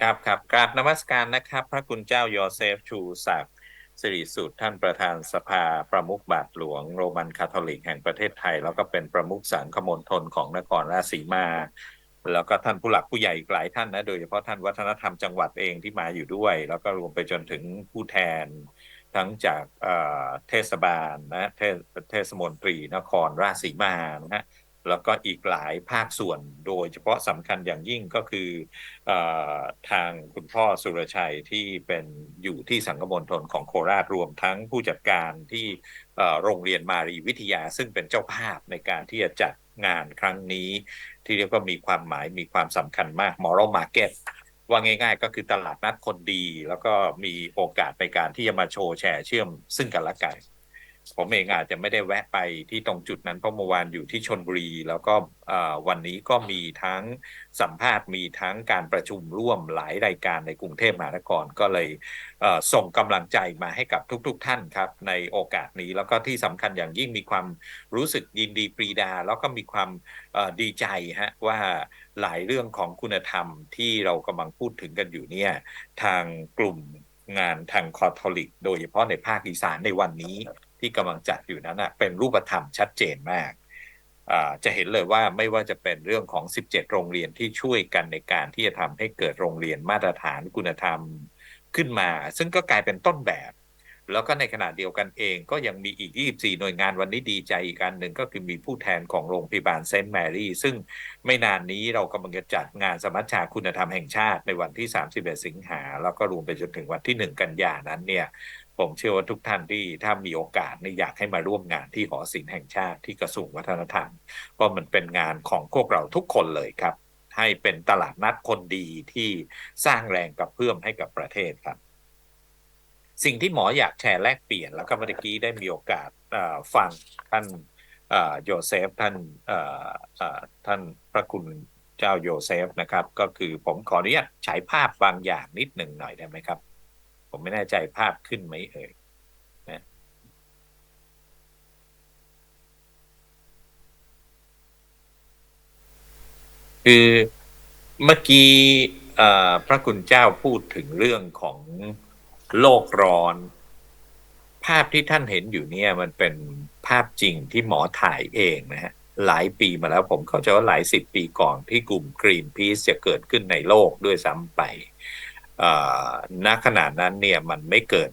ครับครับกราบนมัสการนะครับ พระคุณเจ้ายอเซฟชูศักดิ์สิริสุทธิ์ท่านประธานสภาประมุขบาทหลวงโรมันคาทอลิกแห่งประเทศไทย แล้วก็เป็นประมุขสังฆมณฑลของนครราชสีมา แล้วก็ท่านผู้หลักผู้ใหญ่อีกหลายท่านนะโดยเฉพาะท่านวัฒนธรรมจังหวัดเองที่มาอยู่ด้วย แล้วก็รวมไปจนถึงผู้แทน ทั้งจากเอ่อเทศบาลนะเทศเทศมนตรีนครราชสีมานะฮะ แล้วก็อีกหลายภาคส่วนโดยเฉพาะสำคัญอย่างยิ่งก็คืออทางคุณพ่อสุรชัยที่เป็นอยู่ที่สังกมณฑลของโคราชรวมทั้งผู้จัดการที่โรงเรียนมารีวิทยา ซึ่งเป็นเจ้าภาพในการที่จะจัดงานครั้งนี้ ที่เรียกว่ามีความหมายมีความสำคัญมาก moral market ว่าง่าย ๆ ก็คือตลาดนัดคนดี แล้วก็มีโอกาสในการที่จะมาโชว์แชร์เชื่อมซึ่งกันและกัน ผมเองอาจจะไม่ได้แวะไปที่ตรงจุดนั้นเพราะเมื่อวานอยู่ที่ชนบุรี แล้วก็วันนี้ก็มีทั้งสัมภาษณ์มีทั้งการประชุมร่วมหลายรายการในกรุงเทพมหานครก็เลยเส่งกำลังใจมาให้กับทุกๆทท่านครับ ในโอกาสนี้แล้วก็ที่สำคัญอย่างยิ่งมีความรู้สึกยินดีปรีดา แล้วก็มีความดีใจฮะว่าหลายเรื่องของคุณธรรมที่เรากำลังพูดถึงกันอยู่เนี่ยทางกลุ่มงานทางคอทอลิก โดยเฉพาะในภาคอีสานในวันนี้ ที่กำลังจัดอยู่นั้นนะเป็นรูปธรรมชัดเจนมาก จะเห็นเลยว่าไม่ว่าจะเป็นเรื่องของ 17 โรงเรียนที่ช่วยกันในการที่จะทำให้เกิดโรงเรียนมาตรฐานคุณธรรมขึ้นมา ซึ่งก็กลายเป็นต้นแบบ แล้วก็ในขณะเดียวกันเองก็ยังมีอีก 24 หน่วยงานวันนี้ดีใจอีกอันหนึ่งก็คือมีผู้แทนของโรงพยาบาลเซนต์แมรี่ซึ่งไม่นานนี้เรากำลังจะจัดงานสมัชชาคุณธรรมแห่งชาติในวันที่ 31 สิงหาแล้วก็รวมไปจนถึงวันที่ 1 กันยานั้นเนี่ย ผมเชื่อว่าทุกท่านที่ถ้ามีโอกาสนี่อยากให้มาร่วมงานที่หอศิลป์แห่งชาติที่กระทรวงวัฒนธรรม เพราะมันเป็นงานของพวกเราทุกคนเลยครับ ให้เป็นตลาดนัดคนดีที่สร้างแรงกระเพื่อมให้กับประเทศครับ สิ่งที่หมออยากแชร์แลกเปลี่ยนแล้วก็เมื่อกี้ได้มีโอกาสฟังท่านโยเซฟท่านท่านพระคุณเจ้าโยเซฟนะครับ ก็คือผมขออนุญาตฉายภาพบางอย่างนิดหนึ่งหน่อยได้ไหมครับ ผมไม่แน่ใจภาพขึ้นไหมเอ่ยนะคือเมื่อกี้พระคุณเจ้าพูดถึงเรื่องของโลกร้อน ภาพที่ท่านเห็นอยู่เนี่ยมันเป็นภาพจริงที่หมอถ่ายเองนะฮะหลายปีมาแล้วผมเข้าใจว่าหลายสิบปีก่อนที่กลุ่ม Greenpeace จะเกิดขึ้นในโลกด้วยซ้ำไป ณขณะนั้นเนี่ยมันไม่เกิด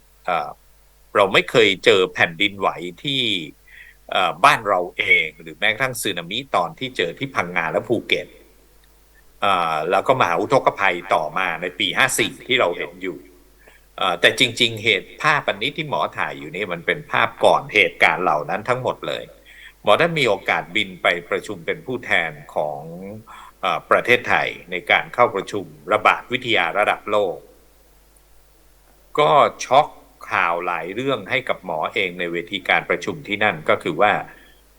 เราไม่เคยเจอแผ่นดินไหวที่บ้านเราเองหรือแม้กระทั่งสึนามิตอนที่เจอที่พังงาและภูเก็ตแล้วก็มหาอุทกภัยต่อมาในปี 54 ที่เราเห็นอยู่แต่จริง ๆ เหตุภาพอันนี้ที่หมอถ่ายอยู่นี่มันเป็นภาพก่อนเหตุการณ์เหล่านั้นทั้งหมดเลย หมอได้มีโอกาสบินไปประชุมเป็นผู้แทนของ ประเทศไทยในการเข้าประชุมระบาดวิทยาระดับโลก ก็ช็อกข่าวหลายเรื่องให้กับหมอเองในเวทีการประชุมที่นั่นก็คือว่า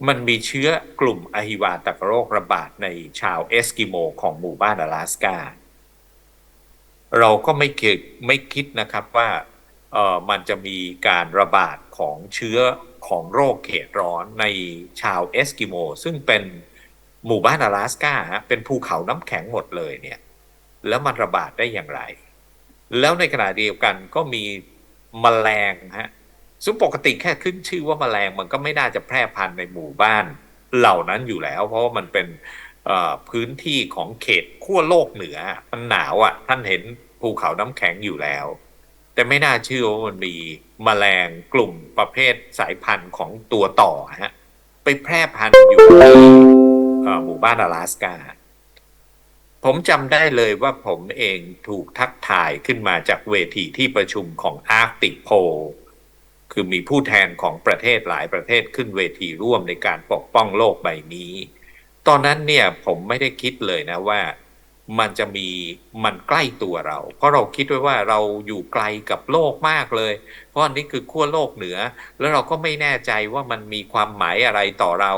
มันมีเชื้อกลุ่มอหิวาตกโรคระบาดในชาวเอสกิโมของหมู่บ้านอลาสกา เราก็ไม่คิดไม่คิดนะครับว่าเออมันจะมีการระบาดของเชื้อของโรคเขตร้อนในชาวเอสกิโม ซึ่งเป็น หมู่บ้านอลาสกาฮะเป็นภูเขาน้ำแข็งหมดเลยเนี่ย แล้วมันระบาดได้อย่างไร แล้วในขณะเดียวกันก็มีแมลงฮะซึ่งปกติแค่ขึ้นชื่อว่าแมลงมันก็ไม่น่าจะแพร่พันธุ์ในหมู่บ้านเหล่านั้นอยู่แล้ว เพราะว่ามันเป็นพื้นที่ของเขตขั้วโลกเหนือมันหนาวอะ่ะ ท่านเห็นภูเขาน้ำแข็งอยู่แล้ว แต่ไม่น่าเชื่อว่ามันมีแมลงกลุ่มประเภทสายพันธุ์ของตัวต่อฮะไปแพร่พันธุ์อยู่ที่ หมู่บ้านอลาสกาผมจำได้เลยว่าผมเองถูกทักทายขึ้นมาจากเวทีที่ประชุมของอาร์ติโพคือมีผู้แทนของประเทศหลายประเทศขึ้นเวทีร่วมในการปกป้องโลกใบนี้ ตอนนั้นเนี่ยผมไม่ได้คิดเลยนะว่ามันจะมีมันใกล้ตัวเรา เพราะเราคิดไว้ว่าเราอยู่ไกลกับโลกมากเลย เพราะอันนี้คือขั้วโลกเหนือ แล้วเราก็ไม่แน่ใจว่ามันมีความหมายอะไรต่อเรา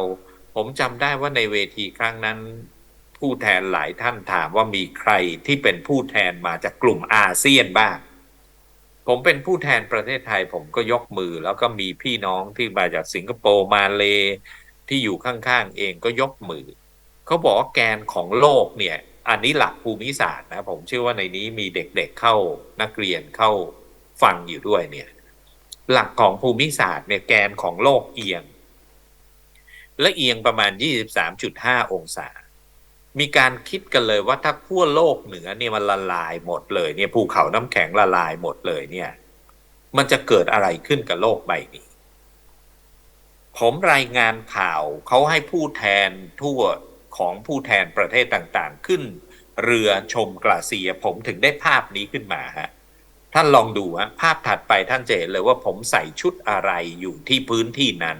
ผมจำได้ว่าในเวทีครั้งนั้น ผู้แทนหลายท่านถามว่ามีใครที่เป็นผู้แทนมาจากกลุ่มอาเซียนบ้าง ผมเป็นผู้แทนประเทศไทย ผมก็ยกมือ แล้วก็มีพี่น้องที่มาจากสิงคโปร์มาเลที่อยู่ข้างๆเองก็ยกมือ เขาบอกว่าแกนของโลกเนี่ย อันนี้หลักภูมิศาสตร์นะ ผมเชื่อว่าในนี้มีเด็กๆเข้านักเรียนเข้าฟังอยู่ด้วยเนี่ย หลักของภูมิศาสตร์เนี่ยแกนของโลกเอียง และเอียงประมาณ 23.5 องศา มีการคิดกันเลยว่าถ้าขั้วโลกเหนือเนี่ยมันละลายหมดเลยเนี่ยภูเขาน้ำแข็งละลายหมดเลยเนี่ย มันจะเกิดอะไรขึ้นกับโลกใบนี้ ผมรายงานข่าวเขาให้ผู้แทนทั่วของผู้แทนประเทศต่างๆ ขึ้น เรือชมกราเซียผมถึงได้ภาพนี้ขึ้นมาฮะท่านลองดูฮะภาพถัดไปท่านจะเห็นเลยว่าผมใส่ชุดอะไรอยู่ที่พื้นที่นั้น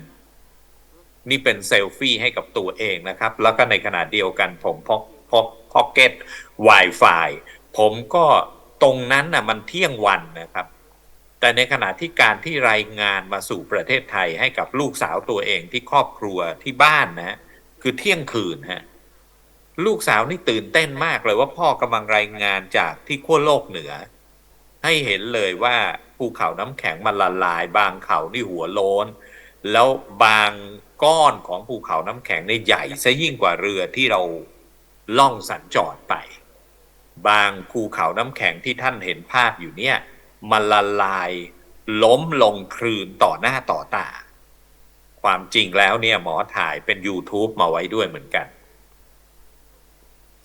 นี่เป็นเซลฟี่ให้กับตัวเองนะครับ แล้วก็ในขณะเดียวกันผมพกพกพ็อกเก็ต Wi-Fi ผมก็ตรงนั้นน่ะมันเที่ยงวันนะครับ แต่ในขณะที่การที่รายงานมาสู่ประเทศไทยให้กับลูกสาวตัวเองที่ครอบครัวที่บ้านนะคือเที่ยงคืนฮะลูกสาวนี่ตื่นเต้นมากเลยว่าพ่อกำลังรายงานจากที่ขั้วโลกเหนือ ให้เห็นเลยว่าภูเขาน้ำแข็งมันละลาย บางเขานี่หัวโลน แล้วบาง ก้อนของภูเขาน้ำแข็งในใหญ่ซะยิ่งกว่าเรือที่เราล่องสัญจรไป บางภูเขาน้ำแข็งที่ท่านเห็นภาพอยู่เนี่ยมันละลายล้มลงคลืนต่อหน้าต่อตา ความจริงแล้วเนี่ยหมอถ่ายเป็น YouTube มาไว้ด้วยเหมือนกัน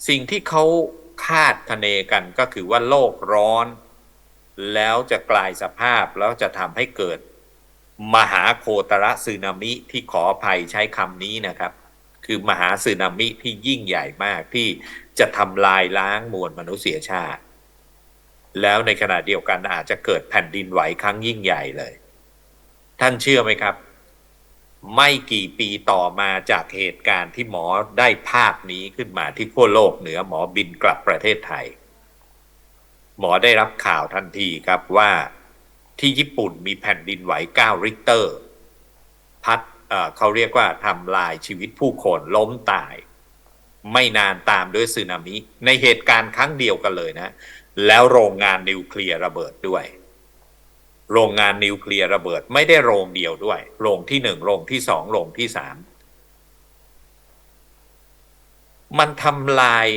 สิ่งที่เขาคาดคะเนกันก็คือว่าโลกร้อน แล้วจะกลายสภาพแล้วจะทำให้เกิด มหาโคตรสึนามิที่ขออภัยใช้คำนี้นะครับ คือมหาสึนามิที่ยิ่งใหญ่มากที่จะทำลายล้างมวลมนุษยชาติ แล้วในขณะเดียวกันอาจจะเกิดแผ่นดินไหวครั้งยิ่งใหญ่เลย ท่านเชื่อไหมครับ ไม่กี่ปีต่อมาจากเหตุการณ์ที่หมอได้ภาพนี้ขึ้นมาที่ขั้วโลกเหนือหมอบินกลับประเทศไทย หมอได้รับข่าวทันทีครับว่า ที่ญี่ปุ่นมีแผ่นดินไหว 9 ริกเตอร์ พัดเเขาเรียกว่าทำลายชีวิตผู้คนล้มตาย ไม่นานตามด้วยสึนามิ ในเหตุการณ์ครั้งเดียวกันเลยนะ แล้วโรงงานนิวเคลียร์ระเบิดด้วย โรงงานนิวเคลียร์ระเบิดไม่ได้โรงเดียวด้วย โรงที่หนึ่งโรงที่สองโรงที่สาม มันทำลาย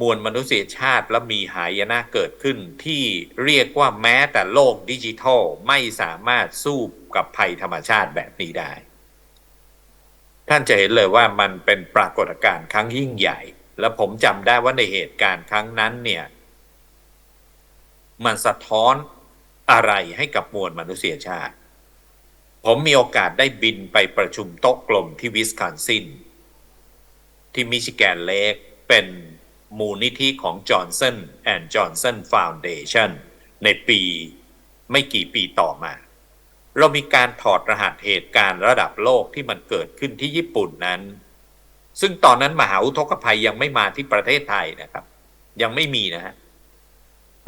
มวลมนุษยชาติและมีหายนะเกิดขึ้นที่เรียกว่าแม้แต่โลกดิจิทัลไม่สามารถสู้กับภัยธรรมชาติแบบนี้ได้ ท่านจะเห็นเลยว่ามันเป็นปรากฏการณ์ครั้งยิ่งใหญ่ และผมจำได้ว่าในเหตุการณ์ครั้งนั้นเนี่ย มันสะท้อนอะไรให้กับมวลมนุษยชาติ ผมมีโอกาสได้บินไปประชุมโต๊ะกลมที่วิสคอนซิน ที่มิชิแกนเลกเป็นมูลนิธิของ Johnson and Johnson Foundation ในปีไม่กี่ปีต่อมา เรามีการถอดรหัสเหตุการณ์ระดับโลกที่มันเกิดขึ้นที่ญี่ปุ่นนั้น ซึ่งตอนนั้นมหาอุทกภัยยังไม่มาที่ประเทศไทยนะครับ ยังไม่มีนะฮะ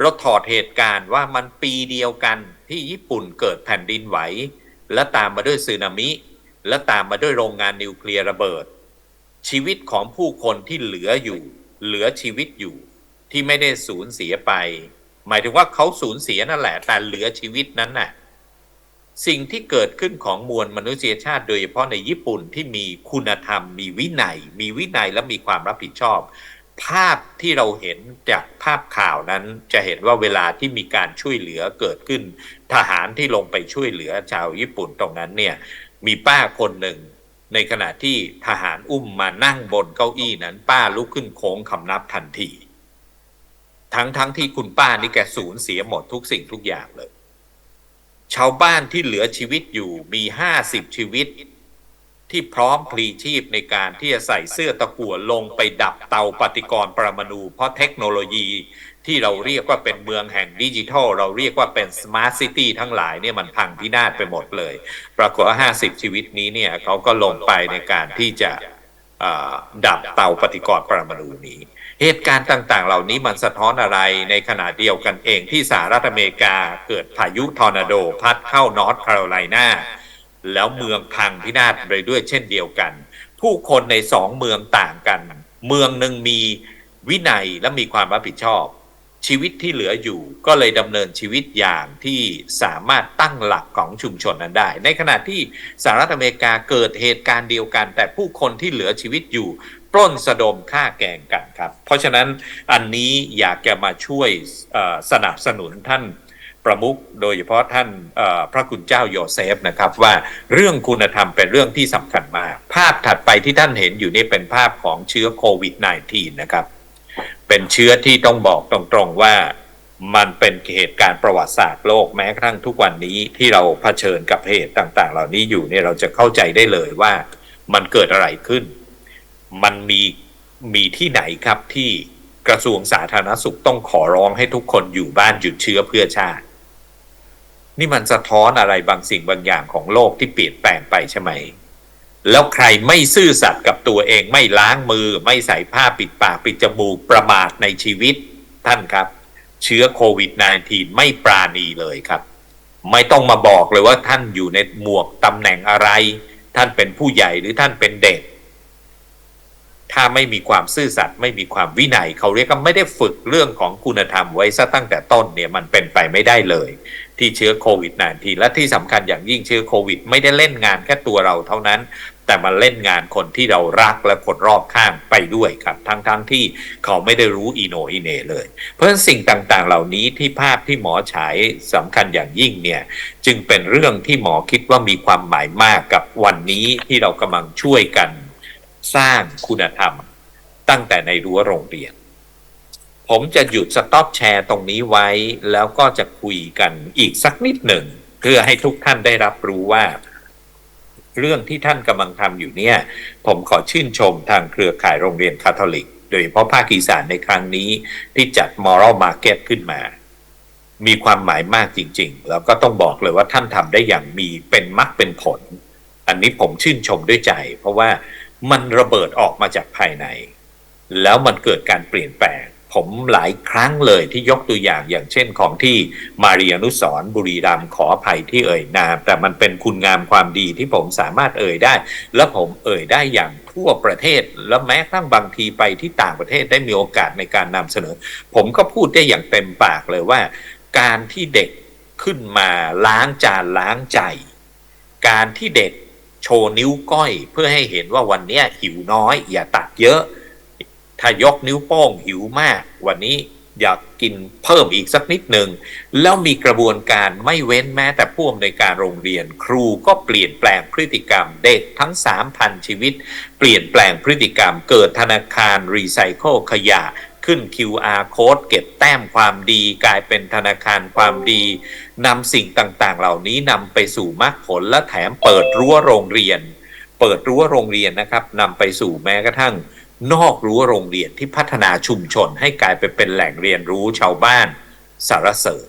เราถอดเหตุการณ์ว่ามันปีเดียวกันที่ญี่ปุ่นเกิดแผ่นดินไหว และตามมาด้วยสึนามิ และตามมาด้วยโรงงานนิวเคลียร์ระเบิด ชีวิตของผู้คนที่เหลืออยู่ เหลือชีวิตอยู่ ที่ไม่ได้สูญเสียไป หมายถึงว่าเขาสูญเสียนั่นแหละ แต่เหลือชีวิตนั้นน่ะ สิ่งที่เกิดขึ้นของมวลมนุษยชาติโดยเฉพาะในญี่ปุ่นที่มีคุณธรรม มีวินัย มีวินัยและมีความรับผิดชอบ ภาพที่เราเห็นจากภาพข่าวนั้น จะเห็นว่าเวลาที่มีการช่วยเหลือเกิดขึ้น ทหารที่ลงไปช่วยเหลือชาวญี่ปุ่นตรงนั้นเนี่ย มีป้าคนหนึ่ง ในขณะที่ทหารอุ้มมานั่งบนเก้าอี้นั้น ป้าลุกขึ้นโค้งคำนับทันที ทั้งทั้งที่คุณป้านี่แกสูญเสียหมดทุกสิ่งทุกอย่างเลย ชาวบ้านที่เหลือชีวิตอยู่มีห้าสิบชีวิต ที่พร้อมพลีชีพในการที่จะใส่เสื้อตะกั่วลงไปดับเตาปฏิกรณ์ปรมาณูเพราะเทคโนโลยี ที่เราเรียกว่าเป็นเมืองแห่งดิจิทัล เราเรียกว่าเป็นสมาร์ทซิตี้ทั้งหลายเนี่ยมันพังพินาศไปหมดเลย ปรากฏว่า 50 ชีวิตนี้เนี่ยเขาก็ลงไปในการที่จะดับเตาปฏิกรณ์ปรมาณูนี้ เหตุการณ์ต่างๆ เหล่านี้มันสะท้อนอะไรในขณะเดียวกันเองที่สหรัฐอเมริกาเกิดพายุทอร์นาโดพัดเข้านอร์ทแคโรไลนาแล้วเมืองพังพินาศไปด้วยเช่นเดียวกัน ผู้คนในสองเมืองต่างกัน เมืองหนึ่งมีวินัยและมีความรับผิดชอบ ชีวิตที่เหลืออยู่ก็เลยดำเนินชีวิตอย่างที่สามารถตั้งหลักของชุมชนนั้นได้ ในขณะที่สหรัฐอเมริกาเกิดเหตุการณ์เดียวกัน แต่ผู้คนที่เหลือชีวิตอยู่ปล้นสะดมฆ่าแกงกันครับ เพราะฉะนั้นอันนี้อยากจะมาช่วยสนับสนุนท่านประมุขโดยเฉพาะท่านพระคุณเจ้าโยเซฟนะครับว่าเรื่องคุณธรรมเป็นเรื่องที่สำคัญมาก ภาพถัดไปที่ท่านเห็นอยู่นี่เป็นภาพของเชื้อโควิด -19 นะครับ เป็นเชื้อที่ต้องบอกตรงๆว่ามันเป็นเหตุการณ์ประวัติศาสตร์โลกแม้กระทั่งทุกวันนี้ที่เราเผชิญกับเหตุต่างๆ เหล่านี้อยู่เนี่ยเราจะเข้าใจได้เลยว่ามันเกิดอะไรขึ้น มันมีมีที่ไหนครับที่กระทรวงสาธารณสุขต้องขอร้องให้ทุกคนอยู่บ้านหยุดเชื้อเพื่อชาติ นี่มันสะท้อนอะไรบางสิ่งบางอย่างของโลกที่เปลี่ยนแปลงไปใช่ไหม แล้วใครไม่ซื่อสัตย์กับตัวเองไม่ล้างมือ ไม่ใส่ผ้าปิดปากปิดจมูกประมาทในชีวิตท่านครับ เชื้อโควิด -19 ไม่ปราณีเลยครับ ไม่ต้องมาบอกเลยว่าท่านอยู่ในหมวกตำแหน่งอะไร ท่านเป็นผู้ใหญ่หรือท่านเป็นเด็ก ถ้าไม่มีความซื่อสัตย์ไม่มีความวินัย เขาเรียกว่าไม่ได้ฝึกเรื่องของคุณธรรมไว้ซะตั้งแต่ต้นเนี่ยมันเป็นไปไม่ได้เลย ที่เชื้อโควิด -19 และที่สำคัญอย่างยิ่งเชื้อโควิด ไม่ได้เล่นงานแค่ตัวเราเท่านั้น แต่มันเล่นงานคนที่เรารักและคนรอบข้างไปด้วยครับ ทั้งๆทที่เขาไม่ได้รู้อีโนอีเนเลย เพราะฉะนั้นสิ่งต่างๆ เหล่านี้ที่ภาพที่หมอฉายสำคัญอย่างยิ่งเนี่ยจึงเป็นเรื่องที่หมอคิดว่ามีความหมายมากกับวันนี้ที่เรากำลังช่วยกัน สร้างคุณธรรม ตั้งแต่ในรั้วโรงเรียน ผมจะหยุดสต็อปแชร์ตรงนี้ไว้ แล้วก็จะคุยกันอีกสักนิดหนึ่ง เพื่อให้ทุกท่านได้รับรู้ว่า เรื่องที่ท่านกำลังทำอยู่เนี่ย ผมขอชื่นชมทางเครือข่ายโรงเรียนคาทอลิก โดยเฉพาะภาคอีสานในครั้งนี้ที่จัด Moral Market ขึ้นมา มีความหมายมากจริง ๆ แล้วก็ต้องบอกเลยว่าท่านทำได้อย่างมีเป็นมรรคเป็นผล อันนี้ผมชื่นชมด้วยใจ เพราะว่ามันระเบิดออกมาจากภายใน แล้วมันเกิดการเปลี่ยนแปลง ผมหลายครั้งเลยที่ยกตัวอย่างอย่างเช่นของที่มารียนุสรบุรีรัมขออภัยที่เอ่ยนาม แต่มันเป็นคุณงามความดีที่ผมสามารถเอ่ยได้ และผมเอ่ยได้อย่างทั่วประเทศ และแม้ทั่งบางทีไปที่ต่างประเทศได้มีโอกาสในการนำเสนอ ผมก็พูดได้อย่างเต็มปากเลยว่า การที่เด็กขึ้นมาล้างจานล้างใจ การที่เด็กโชว์นิ้วก้อย เพื่อให้เห็นว่าวันนี้หิวน้อย อย่าตักเยอะ ถ้ายกนิ้วโป้งหิวมาก วันนี้อยากกินเพิ่มอีกสักนิดหนึ่งแล้วมีกระบวนการไม่เว้นแม้แต่ผู้อำนวยการโรงเรียน ครูก็เปลี่ยนแปลงพฤติกรรมเด็กทั้ง 3,000 ชีวิต เปลี่ยนแปลงพฤติกรรมเกิดธนาคารรีไซเคิลขยะขึ้น QR code เก็บแต้มความดีกลายเป็นธนาคารความดีนำสิ่งต่างๆ เหล่านี้นำไปสู่มรรคผลและแถมเปิดรั้วโรงเรียน เปิดรั้วโรงเรียนนะครับนำไปสู่แม้กระทั่ง นอกรั้วโรงเรียนที่พัฒนาชุมชนให้กลายไปเป็นแหล่งเรียนรู้ชาวบ้านสารเสริญ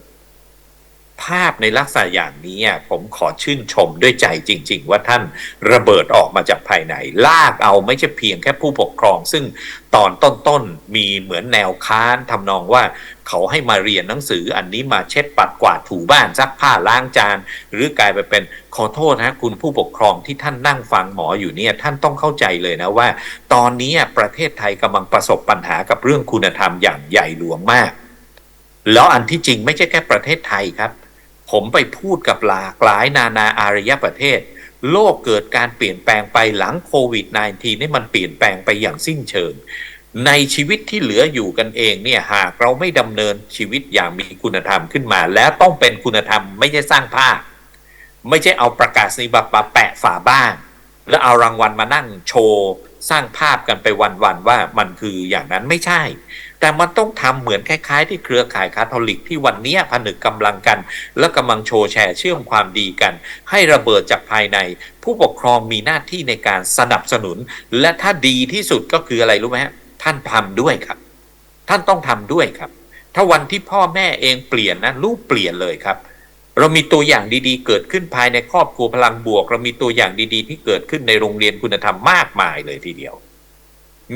ภาพในลักษณะอย่างนี้ผมขอชื่นชมด้วยใจจริง ๆ ว่าท่านระเบิดออกมาจากภายใน ลากเอาไม่ใช่เพียงแค่ผู้ปกครอง ซึ่งตอนต้นๆมีเหมือนแนวค้านทำนองว่าเขาให้มาเรียนหนังสืออันนี้มาเช็ดปัดกวาดถูบ้านซักผ้าล้างจาน หรือกลายไปเป็นขอโทษนะคุณผู้ปกครองที่ท่านนั่งฟังหมออยู่เนี่ยท่านต้องเข้าใจเลยนะว่า ตอนนี้ประเทศไทยกำลังประสบปัญหากับเรื่องคุณธรรมอย่างใหญ่หลวงมาก แล้วอันที่จริงไม่ใช่แค่ประเทศไทยครับ ผมไปพูดกับหลากหลายนานาอารยประเทศ โลกเกิดการเปลี่ยนแปลงไปหลังโควิด -19 นี่มันเปลี่ยนแปลงไปอย่างสิ้นเชิง ในชีวิตที่เหลืออยู่กันเองเนี่ยหากเราไม่ดำเนินชีวิตอย่างมีคุณธรรมขึ้นมา และต้องเป็นคุณธรรมไม่ใช่สร้างภาพ ไม่ใช่เอาประกาศนียบัตรมาแปะฝาบ้าน แล้วเอารางวัลมานั่งโชว์สร้างภาพกันไปวันๆว่ามันคืออย่างนั้นไม่ใช่ แต่มันต้องทำเหมือนคล้ายๆ ที่เครือข่ายคาทอลิกที่วันนี้ผนึกกำลังกัน และกำลังโชว์แชร์เชื่อมความดีกัน ให้ระเบิดจากภายใน ผู้ปกครองมีหน้าที่ในการสนับสนุน และถ้าดีที่สุดก็คืออะไรรู้ไหมฮะท่านทำด้วยครับ ท่านต้องทำด้วยครับ ถ้าวันที่พ่อแม่เองเปลี่ยนนะลูกเปลี่ยนเลยครับเรามีตัวอย่างดีๆ เกิดขึ้นภายในครอบครัวพลังบวก เรามีตัวอย่างดีๆ ที่เกิดขึ้นในโรงเรียนคุณธรรมมากมายเลยทีเดียว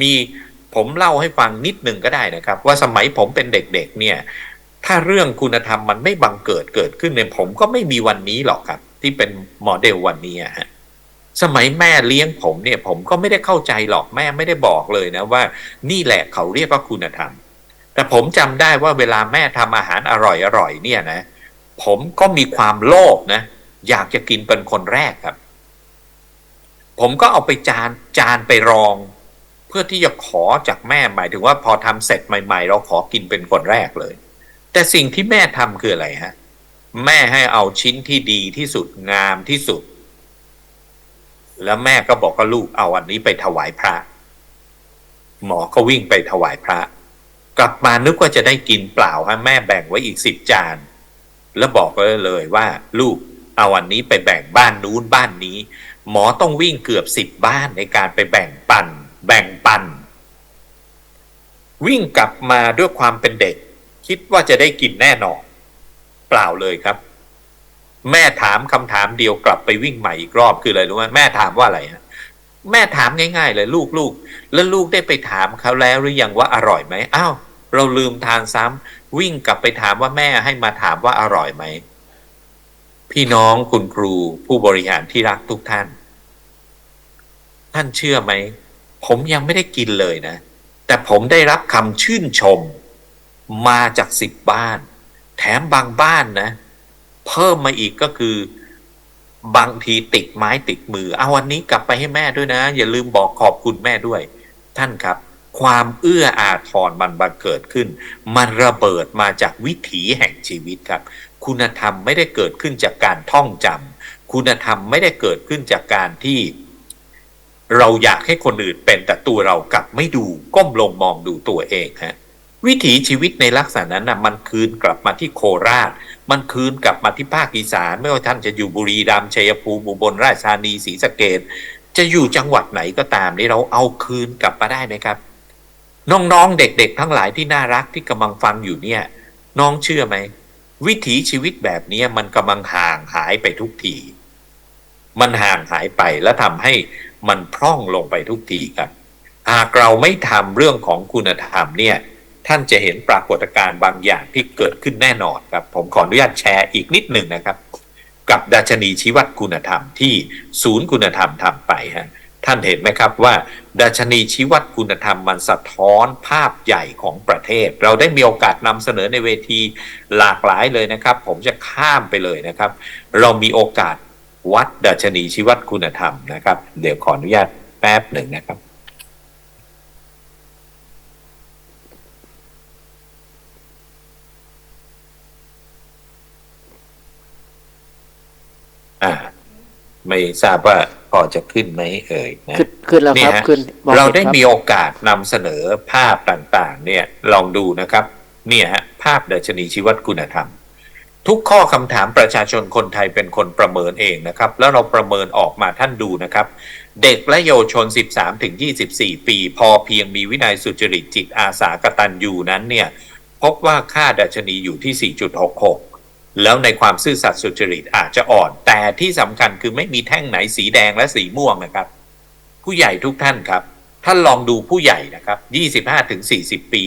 มี ผมเล่าให้ฟังนิดหนึ่งก็ได้นะครับ ว่าสมัยผมเป็นเด็กๆเนี่ยถ้าเรื่องคุณธรรมมันไม่บังเกิดเกิดขึ้นเนี่ยผมก็ไม่มีวันนี้หรอกครับ ที่เป็นโมเดลวันนี้ฮะสมัยแม่เลี้ยงผมเนี่ยผมก็ไม่ได้เข้าใจหรอกแม่ไม่ได้บอกเลยนะว่า นี่แหละเขาเรียกว่าคุณธรรม แต่ผมจำได้ว่าเวลาแม่ทำอาหารอร่อยๆเนี่ยนะ ผมก็มีความโลภนะ อยากจะกินเป็นคนแรกครับ ผมก็เอาไปจานจานไปรอง พื่อที่จะขอจากแม่หมายถึงว่าพอทำเสร็จใหม่ ๆ เราขอกินเป็นคนแรกเลย แต่สิ่งที่แม่ทำคืออะไรฮะ แม่ให้เอาชิ้นที่ดีที่สุดงามที่สุด แล้วแม่ก็บอกกับลูกเอาอันนี้ไปถวายพระ หมอก็วิ่งไปถวายพระ กลับมานึกว่าจะได้กินเปล่าฮะแม่แบ่งไว้อีกสิบจาน แล้วบอกเลยเลยว่า ลูกเอาอันนี้ไปแบ่งบ้านนู้นบ้านนี้ หมอต้องวิ่งเกือบสิบบ้านในการไปแบ่งปัน แบ่งปัน วิ่งกลับมาด้วยความเป็นเด็ก คิดว่าจะได้กินแน่นอน เปล่าเลยครับ แม่ถามคำถามเดียวกลับไปวิ่งใหม่อีกรอบคืออะไรรู้ไหมแม่ถามว่าอะไรฮะแม่ถามง่าย ๆ เลยลูกลูกแล้วลูกได้ไปถามเขาแล้วหรือยังว่าอร่อยไหมอ้าวเราลืมทานซ้ำวิ่งกลับไปถามว่าแม่ให้มาถามว่าอร่อยไหมพี่น้องคุณครูผู้บริหารที่รักทุกท่าน ท่านเชื่อไหม ผมยังไม่ได้กินเลยนะ แต่ผมได้รับคำชื่นชม มาจากสิบบ้าน แถมบางบ้านนะ เพิ่มมาอีกก็คือบางทีติดไม้ติดมือ เอาวันนี้กลับไปให้แม่ด้วยนะ อย่าลืมบอกขอบคุณแม่ด้วย ท่านครับ ความเอื้ออาทรมันบังเกิดขึ้น มันระเบิดมาจากวิถีแห่งชีวิตครับ คุณธรรมไม่ได้เกิดขึ้นจากการท่องจำคุณธรรมไม่ได้เกิดขึ้นจากการที่ เราอยากให้คนอื่นเป็นแต่ตัวเรากลับไม่ดูก้มลงมองดูตัวเองฮะวิถีชีวิตในลักษณะนั้นนะมันคืนกลับมาที่โคราช มันคืนกลับมาที่ภาคอีสานไม่ว่าท่านจะอยู่บุรีรัมย์ชัยภูมิอุบลราชธานีศรีสะเกดจะอยู่จังหวัดไหนก็ตามนี่เราเอาคืนกลับมาได้ไหมครับ น้องๆเด็กๆ ทั้งหลายที่น่ารักที่กำลังฟังอยู่เนี่ย น้องเชื่อไหมวิถีชีวิตแบบนี้มันกำลังห่างหายไปทุกทีมันห่างหายไปแล้วทำให้ มันพร่องลงไปทุกทีครับ หากเราไม่ทำเรื่องของคุณธรรมเนี่ยท่านจะเห็นปรากฏการณ์บางอย่างที่เกิดขึ้นแน่นอนครับ ผมขออนุญาตแชร์อีกนิดหนึ่งนะครับ กับดัชนีชี้วัดคุณธรรมที่ศูนย์คุณธรรมทำไปฮะท่านเห็นไหมครับว่าดัชนีชี้วัดคุณธรรมมันสะท้อนภาพใหญ่ของประเทศ เราได้มีโอกาสนำเสนอในเวทีหลากหลายเลยนะครับ ผมจะข้ามไปเลยนะครับ เรามีโอกาส วัดดัชนีชี้วัดคุณธรรมนะครับ เดี๋ยวขออนุญาตแป๊บหนึ่งนะครับอ่าไม่ทราบว่าพอจะขึ้นไหมเอ่ยนะขึ้นขึ้นแล้วครับเนี่ยฮะขึ้นมองเราห็นได้คบมีโอกาสนำเสนอภาพต่างๆ เนี่ยลองดูนะครับ เนี่ยฮะภาพดัชนีชีวัดคุณธรรม ทุกข้อคำถามประชาชนคนไทยเป็นคนประเมินเองนะครับ แล้วเราประเมินออกมาท่านดูนะครับ เด็กและเยาวชน 13ถึง24 ปี พอเพียงมีวินัยสุจริตจิตอาสากตัญญูนั้นเนี่ย พบว่าค่าดัชนีอยู่ที่ 4.66 แล้วในความซื่อสัตย์สุจริตอาจจะอ่อน แต่ที่สำคัญคือไม่มีแท่งไหนสีแดงและสีม่วงนะครับ ผู้ใหญ่ทุกท่านครับท่านลองดูผู้ใหญ่นะครับ 25ถึง40 ปี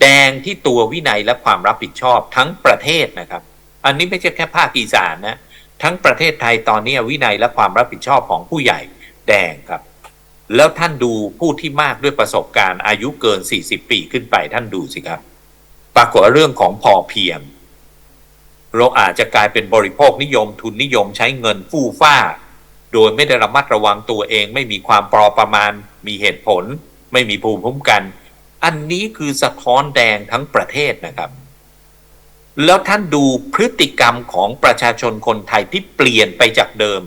แดงที่ตัววินัยและความรับผิดชอบทั้งประเทศนะครับ อันนี้ไม่ใช่แค่ภาคอีสานนะ ทั้งประเทศไทยตอนนี้วินัยและความรับผิดชอบของผู้ใหญ่แดงครับ แล้วท่านดูผู้ที่มากด้วยประสบการณ์อายุเกิน 40 ปีขึ้นไปท่านดูสิครับ ปรากฏเรื่องของพอเพียง เราอาจจะกลายเป็นบริโภคนิยมทุนนิยมใช้เงินฟู่ฟ้า โดยไม่ได้ระมัดระวังตัวเอง ไม่มีความปรอประมาณ มีเหตุผล ไม่มีภูมิคุ้มกัน อันนี้คือสะท้อนแดงทั้งประเทศนะครับ แล้วท่านดูพฤติกรรมของประชาชนคนไทยที่เปลี่ยนไปจากเดิม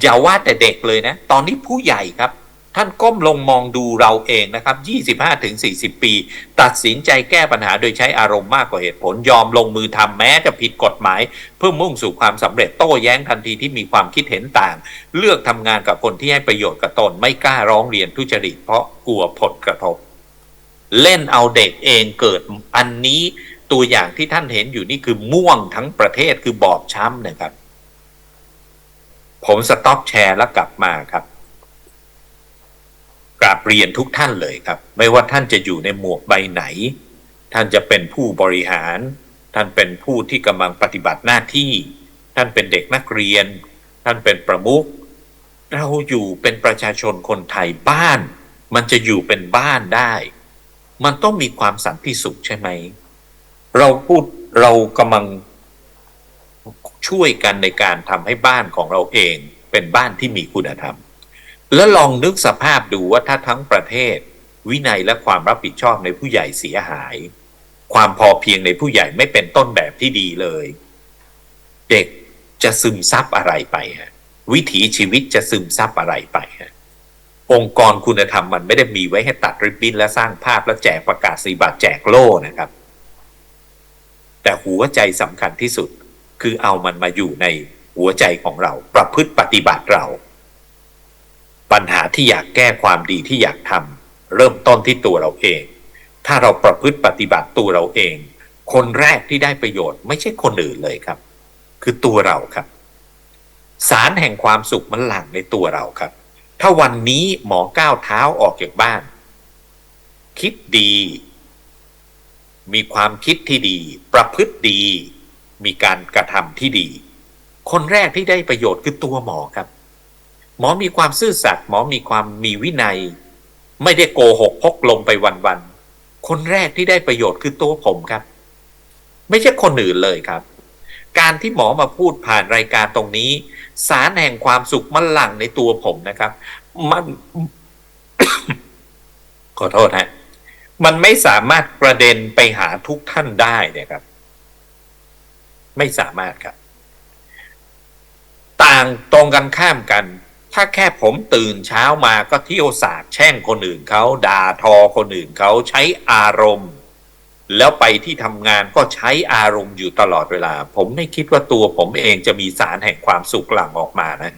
อย่าว่าแต่เด็กเลยนะ ตอนนี้ผู้ใหญ่ครับ ท่านก้มลงมองดูเราเองนะครับ 25ถึง40 ปี ตัดสินใจแก้ปัญหาโดยใช้อารมณ์มากกว่าเหตุผล ยอมลงมือทำแม้จะผิดกฎหมาย เพื่อมุ่งสู่ความสำเร็จโต้แย้งทันทีที่มีความคิดเห็นต่าง เลือกทำงานกับคนที่ให้ประโยชน์กับตน ไม่กล้าร้องเรียนทุจริตเพราะกลัวผลกระทบ เล่นเอาเด็กเองเกิดอันนี้ ตัวอย่างที่ท่านเห็นอยู่นี่คือม่วงทั้งประเทศคือบอบช้ำนะครับ ผมสต็อปแชร์แล้วกลับมาครับกราบเรียนทุกท่านเลยครับ ไม่ว่าท่านจะอยู่ในหมวกใบไหน ท่านจะเป็นผู้บริหาร ท่านเป็นผู้ที่กำลังปฏิบัติหน้าที่ ท่านเป็นเด็กนักเรียน ท่านเป็นประมุขเราอยู่เป็นประชาชนคนไทยบ้าน มันจะอยู่เป็นบ้านได้ มันต้องมีความสันติสุขใช่ไหม เราพูดเรากำลังช่วยกันในการทำให้บ้านของเราเองเป็นบ้านที่มีคุณธรรม แล้วลองนึกสภาพดูว่าถ้าทั้งประเทศ วินัยและความรับผิดชอบในผู้ใหญ่เสียหาย ความพอเพียงในผู้ใหญ่ไม่เป็นต้นแบบที่ดีเลย เด็กจะซึมซับอะไรไปฮะวิถีชีวิตจะซึมซับอะไรไปฮะองค์กรคุณธรรมมันไม่ได้มีไว้ให้ตัดริบบิ้นและสร้างภาพและแจกประกาศสีบัตรแจกโล่นะครับ แต่หัวใจสำคัญที่สุด คือเอามันมาอยู่ในหัวใจของเรา ประพฤติปฏิบัติเรา ปัญหาที่อยากแก้ความดีที่อยากทำเริ่มต้นที่ตัวเราเอง ถ้าเราประพฤติปฏิบัติตัวเราเอง คนแรกที่ได้ประโยชน์ไม่ใช่คนอื่นเลยครับ คือตัวเราครับ สารแห่งความสุขมันหลั่งในตัวเราครับ ถ้าวันนี้หมอก้าวเท้าออกจากบ้าน คิดดี มีความคิดที่ดี ประพฤติดี มีการกระทำที่ดี คนแรกที่ได้ประโยชน์คือตัวหมอครับ หมอมีความซื่อสัตย์หมอมีความมีวินัย ไม่ได้โกหกพกลมไปวันๆคนแรกที่ได้ประโยชน์คือตัวผมครับ ไม่ใช่คนอื่นเลยครับ การที่หมอมาพูดผ่านรายการตรงนี้ สารแห่งความสุขมันหลั่งในตัวผมนะครับ มันขอโทษฮะ มันไม่สามารถประเด็นไปหาทุกท่านได้เนี่ยครับ ไม่สามารถครับ ต่างตรงกันข้ามกัน ถ้าแค่ผมตื่นเช้ามาก็เที่ยวสาบแช่งคนอื่นเขาด่าทอคนอื่นเขาใช้อารมณ์ แล้วไปที่ทำงานก็ใช้อารมณ์อยู่ตลอดเวลา ผมไม่คิดว่าตัวผมเองจะมีสารแห่งความสุขหลั่งออกมานะ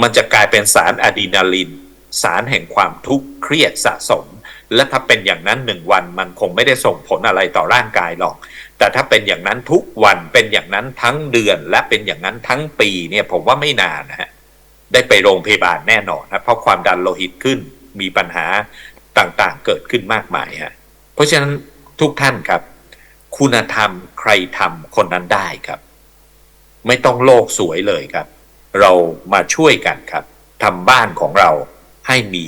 มันจะกลายเป็นสารอะดรีนาลิน สารแห่งความทุกข์เครียดสะสม และถ้าเป็นอย่างนั้นหนึ่งวันมันคงไม่ได้ส่งผลอะไรต่อร่างกายหรอก แต่ถ้าเป็นอย่างนั้นทุกวันเป็นอย่างนั้นทั้งเดือนและเป็นอย่างนั้นทั้งปีเนี่ยผมว่าไม่นานนะฮะได้ไปโรงพยาบาลแน่นอนนะเพราะความดันโลหิตขึ้นมีปัญหาต่างๆเกิดขึ้นมากมายฮะเพราะฉะนั้นทุกท่านครับ คุณธรรมใครทำคนนั้นได้ครับ ไม่ต้องโลกสวยเลยครับ เรามาช่วยกันครับทำบ้านของเราให้มี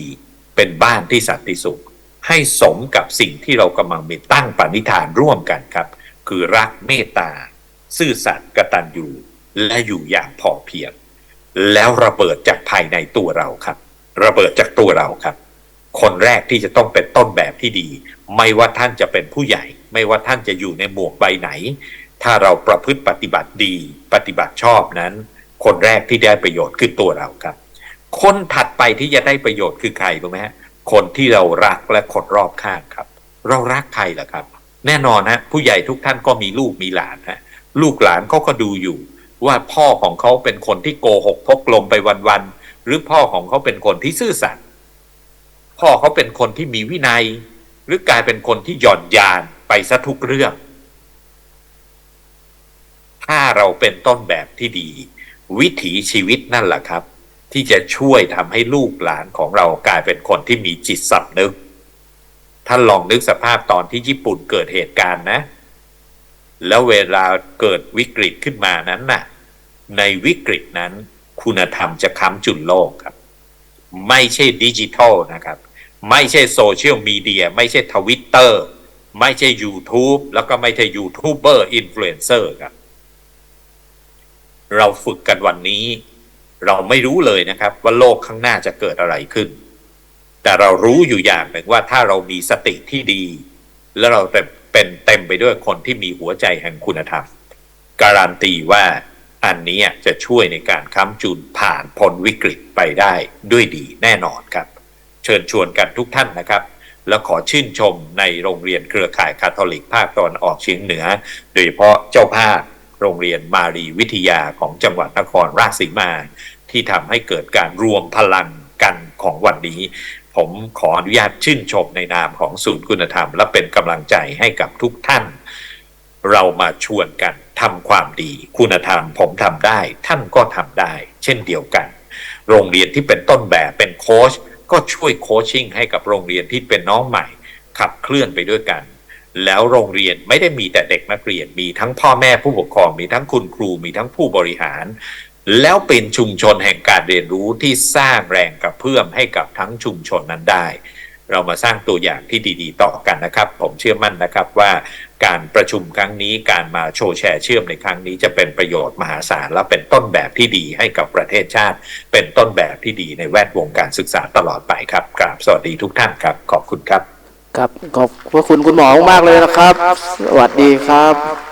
เป็นบ้านที่สันติสุข ให้สมกับสิ่งที่เรากำลังมีตั้งปณิธานร่วมกันครับ คือรักเมตตา ซื่อสัตย์กตัญญูและอยู่อย่างพอเพียง แล้วระเบิดจากภายในตัวเราครับ ระเบิดจากตัวเราครับ คนแรกที่จะต้องเป็นต้นแบบที่ดี ไม่ว่าท่านจะเป็นผู้ใหญ่ ไม่ว่าท่านจะอยู่ในหมวกใบไหน ถ้าเราประพฤติปฏิบัติดี ปฏิบัติชอบนั้น คนแรกที่ได้ประโยชน์คือตัวเราครับ คนถัดไปที่จะได้ประโยชน์คือใครรู้ไหมฮะ คนที่เรารักและคนรอบข้างครับ เรารักใครล่ะครับ แน่นอนฮะผู้ใหญ่ทุกท่านก็มีลูกมีหลานฮะลูกหลานเขาก็ดูอยู่ว่าพ่อของเขาเป็นคนที่โกหกพกลมไปวันๆหรือพ่อของเขาเป็นคนที่ซื่อสัตย์พ่อเขาเป็นคนที่มีวินัย หรือกลายเป็นคนที่หย่อนยานไปซะทุกเรื่อง ถ้าเราเป็นต้นแบบที่ดี วิถีชีวิตนั่นแหละครับ ที่จะช่วยทำให้ลูกหลานของเรากลายเป็นคนที่มีจิตสำนึก ท่านลองนึกสภาพตอนที่ญี่ปุ่นเกิดเหตุการณ์นะ แล้วเวลาเกิดวิกฤตขึ้นมานั้นน่ะ ในวิกฤตนั้น คุณธรรมจะค้ำจุนโลกครับ ไม่ใช่ดิจิทัลนะครับ ไม่ใช่โซเชียลมีเดีย ไม่ใช่ทวิตเตอร์ ไม่ใช่ YouTube แล้วก็ไม่ใช่ยูทูบเบอร์อินฟลูเอนเซอร์ครับ เราฝึกกันวันนี้ เราไม่รู้เลยนะครับว่าโลกข้างหน้าจะเกิดอะไรขึ้น แต่เรารู้อยู่อย่างหนึ่งว่าถ้าเรามีสติที่ดี แล้วเราเป็นเต็มไปด้วยคนที่มีหัวใจแห่งคุณธรรม การันตีว่าอันนี้จะช่วยในการค้ำจุนผ่านพ้นวิกฤตไปได้ด้วยดีแน่นอนครับ เชิญชวนกันทุกท่านนะครับ แล้วขอชื่นชมในโรงเรียนเครือข่ายคาทอลิกภาคตะวันออกเฉียงเหนือ โดยเฉพาะเจ้าภาพ โรงเรียนมารีวิทยาของจังหวัดนครราชสีมา ที่ทำให้เกิดการรวมพลังกันของวันนี้ ผมขออนุญาตชื่นชมในนามของศูนย์คุณธรรม และเป็นกำลังใจให้กับทุกท่าน เรามาชวนกันทำความดี คุณธรรมผมทำได้ ท่านก็ทำได้ เช่นเดียวกัน โรงเรียนที่เป็นต้นแบบเป็นโค้ชก็ช่วยโคชชิ่งให้กับโรงเรียนที่เป็นน้องใหม่ ขับเคลื่อนไปด้วยกัน แล้วโรงเรียนไม่ได้มีแต่เด็กนักเรียน มีทั้งพ่อแม่ผู้ปกครอง มีทั้งคุณครู มีทั้งผู้บริหาร แล้วเป็นชุมชนแห่งการเรียนรู้ที่สร้างแรงกระเพื่อมให้กับทั้งชุมชนนั้นได้ เรามาสร้างตัวอย่างที่ดีๆ ต่อกันนะครับ ผมเชื่อมั่นนะครับว่าการประชุมครั้งนี้การมาโชว์แชร์เชื่อมในครั้งนี้จะเป็นประโยชน์มหาศาลและเป็นต้นแบบที่ดีให้กับประเทศชาติ เป็นต้นแบบที่ดีในแวดวงการศึกษาตลอดไปครับกราบสวัสดีทุกท่านครับ ขอบคุณครับ ครับขอบพระคุณคุณหมอมากๆเลยนะครับ สวัสดีครับ